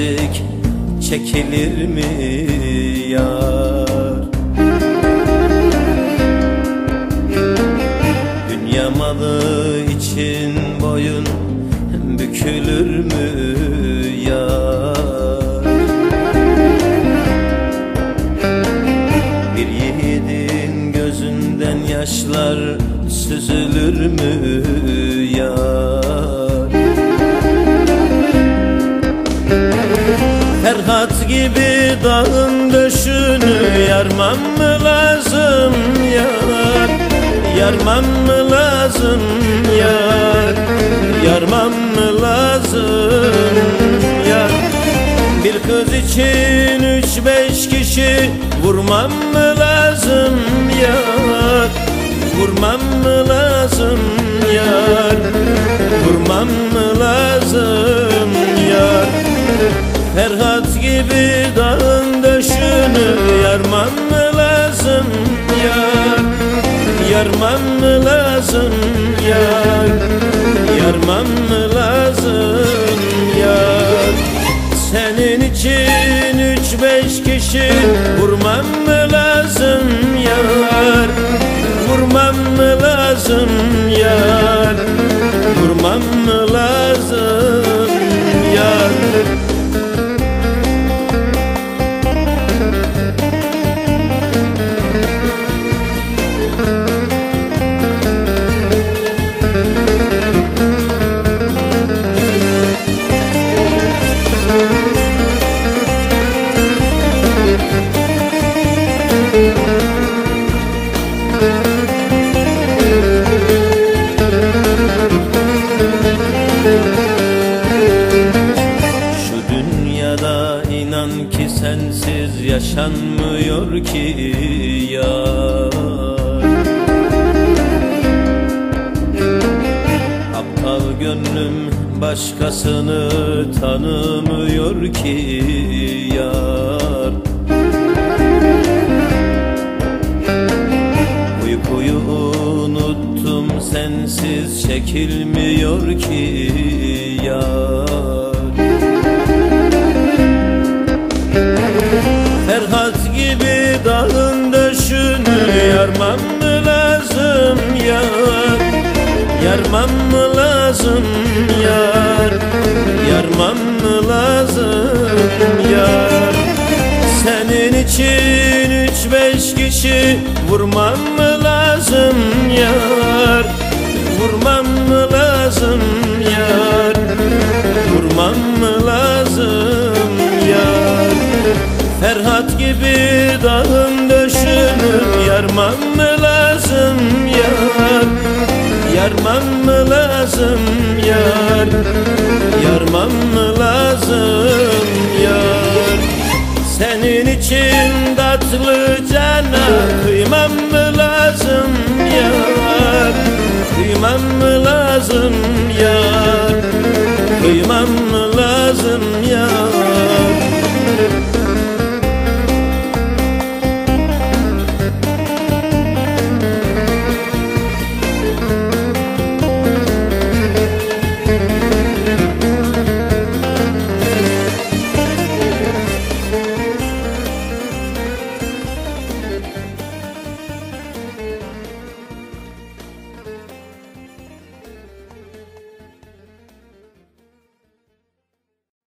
çizik çekilir mi yar? Dünya malı için boyun bükülür mü yar? Bir yiğidin gözünden yaşlar süzülür mü gibi dağın döşünü yarmam mı lazım yar? Yarmam mı lazım yar? Yarmam mı lazım yar? Bir kız için üç beş kişi vurmam mı lazım yar? Vurmam mı lazım yar? Vurmam mı Ferhat gibi dağın döşünü yarmam mı lazım yar Yarmam mı lazım yar Yarmam mı lazım yar Senin için üç beş kişi vurmam mı lazım yar? Vurmam mı lazım yar? Vurmam mı lazım yar inan ki sensiz yaşanmıyor ki yar. Aptal gönlüm başkasını tanımıyor ki yar. Uykuyu unuttum sensiz çekilmiyor ki yar yarmam mı lazım yar? Yarmam mı lazım yar? Yarmam mı lazım yar? Senin için üç beş kişi vurmam mı lazım yar? Vurmam mı lazım yar? Vurmam mı lazım yar? Ferhat gibi dağın yarmam mı lazım yar? Yarmam mı lazım yar? Yarmam mı lazım yar? Senin için tatlı cana kıymam mı lazım yar? Kıymam mı lazım yar